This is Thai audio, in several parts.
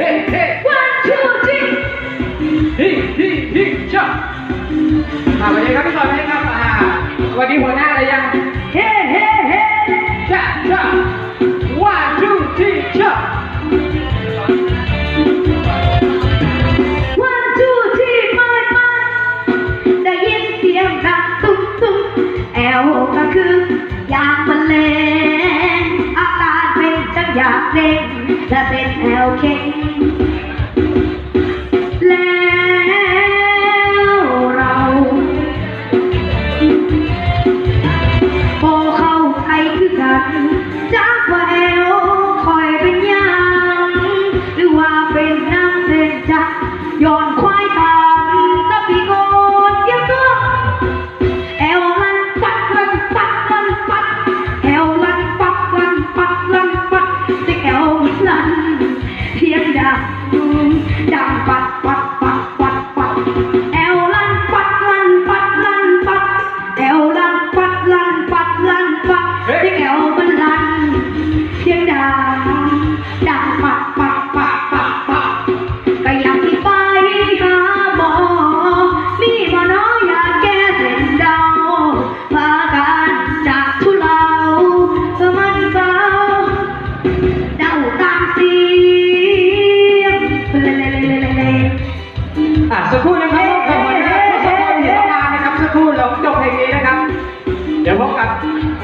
Hey, hey, one, ฮิฮิฮิชอบอ่าสวัพี่สอนนะสวัสดีหัวหน้าอะไรยัง nothing, nothing okay.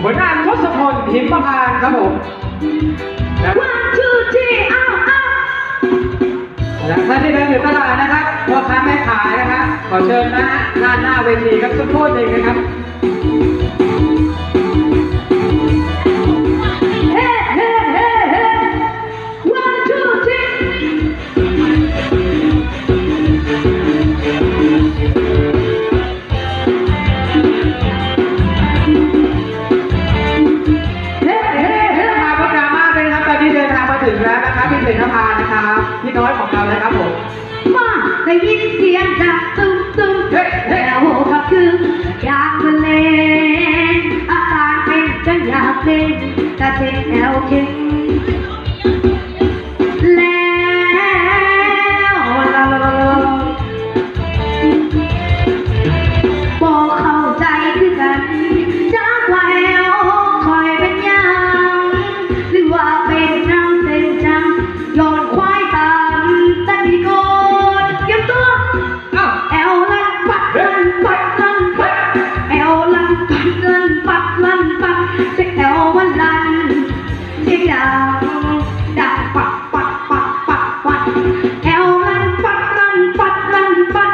หัวหน้าทศพลหิมพานต์ครับผมนะวันทูทีอ้าวอ้าวนะท่านที่เดินอยู่ตลาดนะครับพ่อค้าแม่ขายนะครับขอเชิญนะฮะด้านหน้าเวทีครับสักครู่หองนะครับานนะคะพี่น้อยของเรานะครับผมมาได้ยินเสียงดังตุ้มตุ้มเฮ้เฮ้โอ้ครับคืออยากมาเล่นอาการเป็นจังอยากเล่นแต่เจ็บแอวเจ ดังดังปักปักปักปักปักแอลลันปักลันปักลันปัก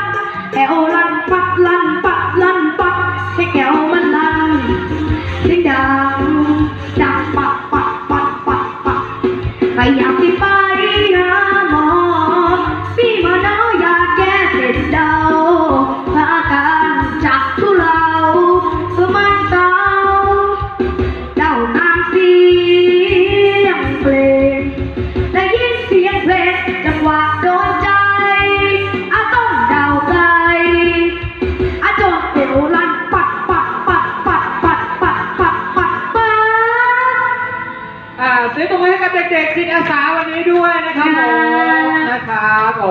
แอลลันปักลันปักลันปักให้แอลมันลันดังดังปักปักปักปัปักขยั ซื้อตรงมือให้กับเด็กๆจิตอาสาวันนี้ด้วยนะครับผมนะครับ